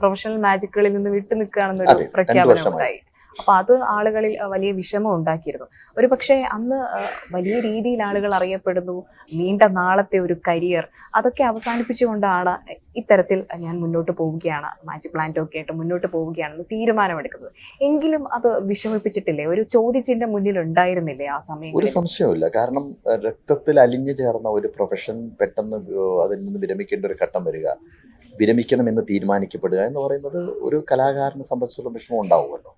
Professional മാജിക്കുകളിൽ നിന്ന് വിട്ടു നിൽക്കുകയാണെന്നൊരു പ്രഖ്യാപനം ഉണ്ടായി. അപ്പൊ അത് ആളുകളിൽ വലിയ വിഷമം ഉണ്ടാക്കിയിരുന്നു. ഒരു പക്ഷേ അന്ന് വലിയ രീതിയിൽ ആളുകൾ അറിയപ്പെടുന്നു നീണ്ട നാളത്തെ ഒരു കരിയർ അതൊക്കെ അവസാനിപ്പിച്ചുകൊണ്ടാണ് ഇത്തരത്തിൽ ഞാൻ മുന്നോട്ട് പോവുകയാണ് മാജിക് പ്ലാന്റ് ഒക്കെ ആയിട്ട് മുന്നോട്ട് പോവുകയാണെന്ന് തീരുമാനമെടുക്കുന്നത്. എങ്കിലും അത് വിഷമിപ്പിച്ചിട്ടില്ലേ? ഒരു ചോദ്യചിഹ്നം മുന്നിൽ ഉണ്ടായിരുന്നില്ലേ ആ സമയം ഒരു സംശയമില്ല കാരണം രക്തത്തിൽ അലിഞ്ഞു ചേർന്ന ഒരു പ്രൊഫഷൻ പെട്ടെന്ന് അതിൽ നിന്ന് വിരമിക്കേണ്ട ഒരു ഘട്ടം വരിക. വിരമിക്കണമെന്ന് തീരുമാനിക്കപ്പെടുക എന്ന് പറയുന്നത് ഒരു കലാകാരനെ സംബന്ധിച്ചുള്ള വിഷമം ഉണ്ടാവുമല്ലോ.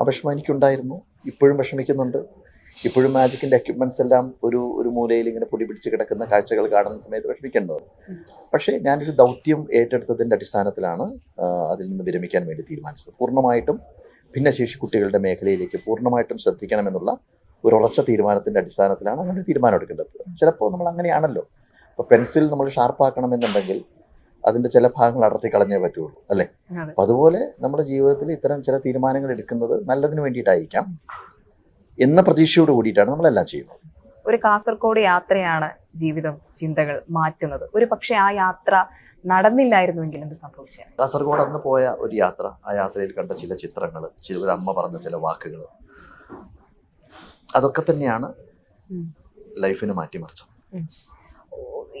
ആ വിഷമം എനിക്കുണ്ടായിരുന്നു. ഇപ്പോഴും വിഷമിക്കുന്നുണ്ട്. ഇപ്പോഴും മാജിക്കിന്റെ എക്യുപ്മെന്റ്സ് എല്ലാം ഒരു ഒരു മൂലയിൽ ഇങ്ങനെ പൊടി പിടിച്ച് കിടക്കുന്ന കാഴ്ചകൾ കാണുന്ന സമയത്ത് വിഷമിക്കേണ്ടത്. പക്ഷേ ഞാനൊരു ദൗത്യം ഏറ്റെടുത്തതിന്റെ അടിസ്ഥാനത്തിലാണ് അതിൽ നിന്ന് വിരമിക്കാൻ വേണ്ടി തീരുമാനിച്ചത്. പൂർണമായിട്ടും ഭിന്നശേഷി കുട്ടികളുടെ മേഖലയിലേക്ക് പൂർണമായിട്ടും ശ്രദ്ധിക്കണമെന്നുള്ള ഒരു ഉറച്ച തീരുമാനത്തിന്റെ അടിസ്ഥാനത്തിലാണ് അങ്ങനെ തീരുമാനം എടുക്കേണ്ടത്. ചിലപ്പോൾ നമ്മൾ അങ്ങനെയാണല്ലോ. ഇപ്പോൾ പെൻസിൽ നമ്മൾ ഷാർപ്പാക്കണമെന്നുണ്ടെങ്കിൽ അതിന്റെ ചില ഭാഗങ്ങൾ അടർത്തി കളഞ്ഞേ പറ്റുള്ളൂ അല്ലേ? അപ്പൊ അതുപോലെ നമ്മുടെ ജീവിതത്തിൽ ഇത്തരം ചില തീരുമാനങ്ങൾ എടുക്കുന്നത് നല്ലതിന് വേണ്ടിയിട്ടായിരിക്കാം. എന്ന പ്രതീക്ഷയോട് കൂടിയിട്ടാണ് നമ്മളെല്ലാം ചെയ്യുന്നത്. ഒരു കാസർഗോഡ് യാത്രയാണ് ജീവിതം ചിന്തകൾ മാറ്റുന്നത്. ഒരു പക്ഷേ ആ യാത്ര നടന്നില്ലായിരുന്നുവെങ്കിൽ എന്ത് സംഭവിച്ചു? കാസർഗോഡ് അന്ന് പോയ ഒരു യാത്ര ആ യാത്രയിൽ കണ്ട ചില ചിത്രങ്ങൾ ചില ഒരു അമ്മ പറഞ്ഞ ചില വാക്കുകൾ അതൊക്കെ തന്നെയാണ് ലൈഫിന് ലൈഫിനെ മാറ്റിമറിച്ചത്.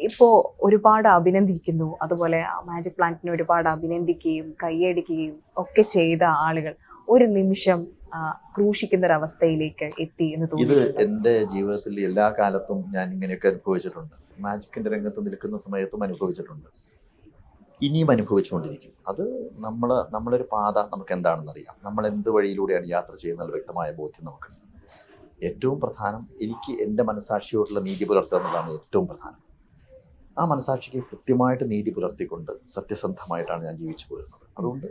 ഇപ്പോ ഒരുപാട് അഭിനന്ദിക്കുന്നു. അതുപോലെ മാജിക് പ്ലാന്റിനെ ഒരുപാട് അഭിനന്ദിക്കുകയും കൈയടിക്കുകയും ഒക്കെ ചെയ്ത ആളുകൾ ഒരു നിമിഷം ക്രൂശിക്കുന്ന ഒരവസ്ഥയിലേക്ക് എത്തി എന്ന് ഇത് തോന്നുന്നു. എന്റെ ജീവിതത്തിൽ എല്ലാ കാലത്തും ഞാൻ ഇങ്ങനെയൊക്കെ അനുഭവിച്ചിട്ടുണ്ട്. മാജിക്കിന്റെ രംഗത്ത് നിൽക്കുന്ന സമയത്തും അനുഭവിച്ചിട്ടുണ്ട്. ഇനിയും അനുഭവിച്ചുകൊണ്ടിരിക്കും. അത് നമ്മൾ നമ്മളൊരു പാത നമുക്ക് എന്താണെന്ന് അറിയാം നമ്മൾ എന്ത് വഴിയിലൂടെയാണ് യാത്ര ചെയ്യുന്നത് വ്യക്തമായ ബോധ്യം നമുക്കുണ്ട് ഏറ്റവും പ്രധാനം എനിക്ക് എന്റെ മനസാക്ഷിയോടുള്ള നീതി പുലർത്തുക എന്നതാണ് ഏറ്റവും പ്രധാനം. ആ മനസാക്ഷിക്ക് കൃത്യമായിട്ട് നീതി പുലർത്തിക്കൊണ്ട് സത്യസന്ധമായിട്ടാണ് ഞാൻ ജീവിച്ചു പോരുന്നത്. അതുകൊണ്ട്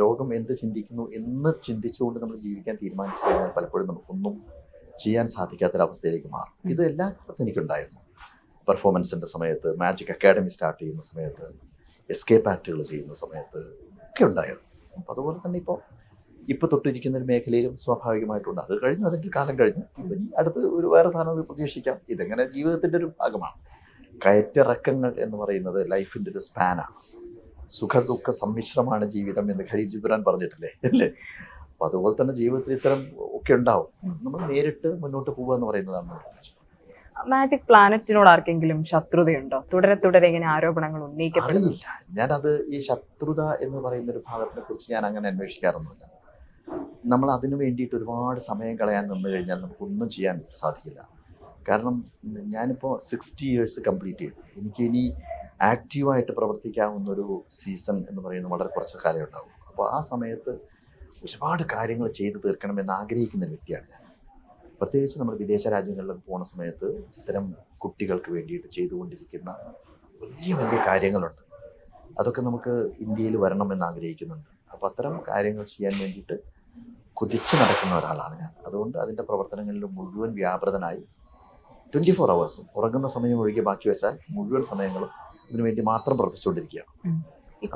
ലോകം എന്ത് ചിന്തിക്കുന്നു എന്ന് ചിന്തിച്ചുകൊണ്ട് നമ്മൾ ജീവിക്കാൻ തീരുമാനിച്ചു കഴിഞ്ഞാൽ പലപ്പോഴും നമുക്കൊന്നും ചെയ്യാൻ സാധിക്കാത്തൊരവസ്ഥയിലേക്ക് മാറും. ഇത് എല്ലാ കാലത്തും എനിക്കുണ്ടായിരുന്നു. പെർഫോമൻസിന്റെ സമയത്ത് മാജിക് അക്കാഡമി സ്റ്റാർട്ട് ചെയ്യുന്ന സമയത്ത് എസ്കേപ്പ് ആക്റ്റുകൾ ചെയ്യുന്ന സമയത്ത് ഒക്കെ ഉണ്ടായിരുന്നു. അപ്പോൾ അതുപോലെ തന്നെ ഇപ്പോൾ ഇപ്പോൾ തൊട്ടിരിക്കുന്ന ഒരു മേഖലയിലും സ്വാഭാവികമായിട്ടുണ്ട്. അത് കഴിഞ്ഞു അതിന്റെ കാലം കഴിഞ്ഞു. ഇപ്പം ഇനി അടുത്ത് ഒരു വേറെ സാധനം പ്രതീക്ഷിക്കാം. ഇതെങ്ങനെ ജീവിതത്തിന്റെ ഒരു ഭാഗമാണ്. കയറ്റിറക്കങ്ങൾ എന്ന് പറയുന്നത് ലൈഫിന്റെ ഒരു സ്പാനാണ് സുഖസുഖ സമ്മിശ്രമാണ് ജീവിതം എന്ന് ഖലീജ് ജിബ്രാൻ പറഞ്ഞിട്ടില്ലേ? അല്ലേ? അപ്പം അതുപോലെ തന്നെ ജീവിതത്തിൽ ഇത്തരം ഒക്കെ ഉണ്ടാവും. നമ്മൾ നേരിട്ട് മുന്നോട്ട് പോകുക എന്ന് പറയുന്നതാണ് മാജിക് പ്ലാനറ്റിനോട് ആർക്കെങ്കിലും ശത്രുതയുണ്ടോ? തുടരെ തുടരെ ഇങ്ങനെ ആരോപണങ്ങൾ ഉന്നയിക്കപ്പെടുന്നില്ല ഞാനത് ഈ ശത്രുത എന്ന് പറയുന്ന ഒരു ഭാഗത്തിനെ കുറിച്ച് ഞാൻ അങ്ങനെ അന്വേഷിക്കാറൊന്നുമില്ല. നമ്മൾ അതിനു വേണ്ടിയിട്ട് ഒരുപാട് സമയം കളയാൻ നിന്ന് കഴിഞ്ഞാൽ നമുക്കൊന്നും ചെയ്യാൻ സാധിക്കില്ല. കാരണം ഞാനിപ്പോൾ സിക്സ്റ്റി ഇയേഴ്സ് കംപ്ലീറ്റ് ചെയ്തു. എനിക്കിനി ആക്റ്റീവായിട്ട് പ്രവർത്തിക്കാവുന്നൊരു സീസൺ എന്ന് പറയുന്നത് വളരെ കുറച്ച് കാലം ഉണ്ടാവും. അപ്പോൾ ആ സമയത്ത് ഒരുപാട് കാര്യങ്ങൾ ചെയ്തു തീർക്കണമെന്ന് ആഗ്രഹിക്കുന്ന വ്യക്തിയാണ് ഞാൻ. പ്രത്യേകിച്ച് നമ്മൾ വിദേശ രാജ്യങ്ങളിൽ പോണ സമയത്ത് ഇത്തരം കുട്ടികൾക്ക് വേണ്ടിയിട്ട് ചെയ്തുകൊണ്ടിരിക്കുന്ന വലിയ വലിയ കാര്യങ്ങളുണ്ട്. അതൊക്കെ നമുക്ക് ഇന്ത്യയിൽ വരണമെന്ന് ആഗ്രഹിക്കുന്നുണ്ട്. അപ്പോൾ അത്തരം കാര്യങ്ങൾ ചെയ്യാൻ വേണ്ടിയിട്ട് കുതിച്ചു നടക്കുന്ന ഒരാളാണ് ഞാൻ. അതുകൊണ്ട് അതിന്റെ പ്രവർത്തനങ്ങളിൽ മുഴുവൻ വ്യാപൃതനായി ട്വന്റി ഫോർ അവേഴ്സും ഉറങ്ങുന്ന സമയം ഒഴികെ ബാക്കി വെച്ചാൽ മുഴുവൻ സമയങ്ങളും ഇതിനു വേണ്ടി മാത്രം പ്രവർത്തിച്ചുകൊണ്ടിരിക്കുകയാണ്.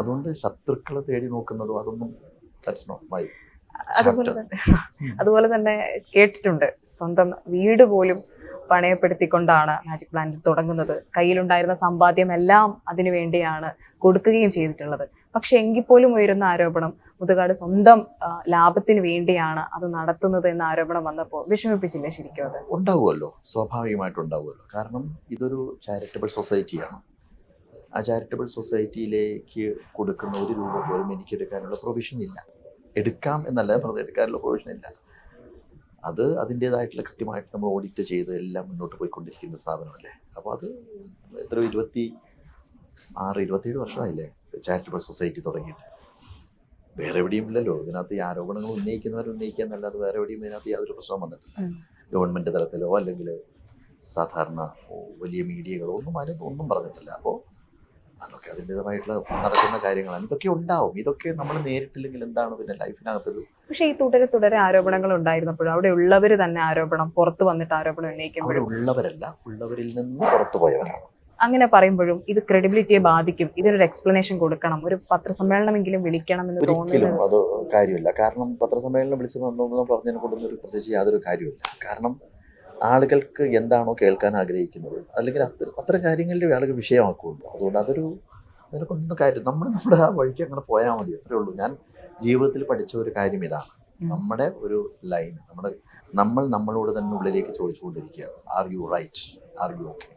അതുകൊണ്ട് ശത്രുക്കളെ തേടി നോക്കുന്നതോ അതൊന്നും ദാറ്റ്സ് നോട്ട് മൈ അതുപോലെ തന്നെ അതുപോലെ തന്നെ കേട്ടിട്ടുണ്ട്. സ്വന്തം വീട് പോലും പണയപ്പെടുത്തിക്കൊണ്ടാണ് മാജിക് പ്ലാന്റ് തുടങ്ങുന്നത്. കയ്യിലുണ്ടായിരുന്ന സമ്പാദ്യം എല്ലാം അതിനു വേണ്ടിയാണ് കൊടുക്കുകയും ചെയ്തിട്ടുള്ളത്. പക്ഷെ എങ്കിൽ പോലും ഉയരുന്ന ആരോപണം മുതുകാട് സ്വന്തം ലാഭത്തിന് വേണ്ടിയാണ് അത് നടത്തുന്നത് എന്ന ആരോപണം വന്നപ്പോൾ വിഷമിപ്പിച്ചില്ലേ ശരിക്കും അത്? ഉണ്ടാവുമല്ലോ. സ്വാഭാവികമായിട്ടും ഉണ്ടാവുമല്ലോ. കാരണം ഇതൊരു ചാരിറ്റബിൾ സൊസൈറ്റിയാണ് ആ ചാരിറ്റബിൾ സൊസൈറ്റിയിലേക്ക് കൊടുക്കുന്ന ഒരു രൂപ പോലും എനിക്ക് എടുക്കാനുള്ള പ്രൊവിഷൻ ഇല്ല. എടുക്കാം എന്നല്ല പറഞ്ഞത് എടുക്കാനുള്ള പ്രൊവിഷൻ ഇല്ല. അത് അതിന്റെതായിട്ടുള്ള കൃത്യമായിട്ട് നമ്മൾ ഓഡിറ്റ് ചെയ്ത് എല്ലാം മുന്നോട്ട് പോയിക്കൊണ്ടിരിക്കുന്ന സ്ഥാപനമല്ലേ? അപ്പോൾ അത് എത്ര ഇരുപത്തി ആറ് ഇരുപത്തിയേഴ് വർഷമായില്ലേ? ചാരിറ്റബിൾ സൊസൈറ്റി തുടങ്ങിയിട്ട്. വേറെ എവിടെയും ഇല്ലല്ലോ. ഇതിനകത്ത് ഈ ആരോപണങ്ങൾ ഉന്നയിക്കുന്നവർ ഉന്നയിക്കുക എന്നല്ലാതെ വേറെ എവിടെയും ഇതിനകത്ത് യാതൊരു പ്രശ്നവും വന്നിട്ടില്ല. ഗവൺമെന്റ് തലത്തിലോ അല്ലെങ്കിൽ സാധാരണ വലിയ മീഡിയകളോ ഒന്നും ആരും ഒന്നും പറഞ്ഞിട്ടില്ല. അപ്പോൾ അതൊക്കെ അതിന്റെതായിട്ടുള്ള നടക്കുന്ന കാര്യങ്ങളാണ്. ഇതൊക്കെ ഉണ്ടാവും. ഇതൊക്കെ നമ്മൾ നേരിട്ടില്ലെങ്കിൽ എന്താണ് പിന്നെ ലൈഫിനകത്തൊരു പക്ഷേ ഈ തുടരെ തുടരെ ആരോപണങ്ങൾ ഉണ്ടായിരുന്നപ്പോഴും അവിടെ ഉള്ളവർ തന്നെ ആരോപണം പുറത്തു വന്നിട്ട് ആരോപണം ഉന്നയിക്കുമ്പോഴും ഉള്ളവരല്ല ഉള്ളവരിൽ നിന്ന് പുറത്തു പോയവരാണ്. അങ്ങനെ പറയുമ്പോഴും ഇത് ക്രെഡിബിലിറ്റിയെ ബാധിക്കും. ഇതിനൊരു എക്സ്പ്ലനേഷൻ കൊടുക്കണം. ഒരു പത്രസമ്മേളനമെങ്കിലും വിളിക്കണം എന്ന് ഒരിക്കലും തോന്നുന്നത് അത് കാര്യമില്ല. കാരണം പത്രസമ്മേളനം വിളിച്ചു വന്നു പറഞ്ഞതിനെ കൊണ്ടൊന്നും ഒരു പ്രത്യേകിച്ച് യാതൊരു കാര്യമില്ല കാരണം ആളുകൾക്ക് എന്താണോ കേൾക്കാൻ ആഗ്രഹിക്കുന്നത്. അല്ലെങ്കിൽ അത്ര അത്തരം കാര്യങ്ങളുടെ ആളുകൾ വിഷയമാക്കുള്ളൂ അതുകൊണ്ട് അതൊരു അതിനെ കൊണ്ടൊന്നും കാര്യം നമ്മൾ നമ്മുടെ ആ വഴിക്ക് അങ്ങനെ പോയാൽ മതി. അത്രേ ഉള്ളൂ. ഞാൻ ജീവിതത്തിൽ പഠിച്ച ഒരു കാര്യം ഇതാണ്. നമ്മുടെ ഒരു ലൈൻ നമ്മുടെ നമ്മൾ നമ്മളോട് തന്നെ ഉള്ളിലേക്ക് ചോദിച്ചുകൊണ്ടിരിക്കുക are you right are you okay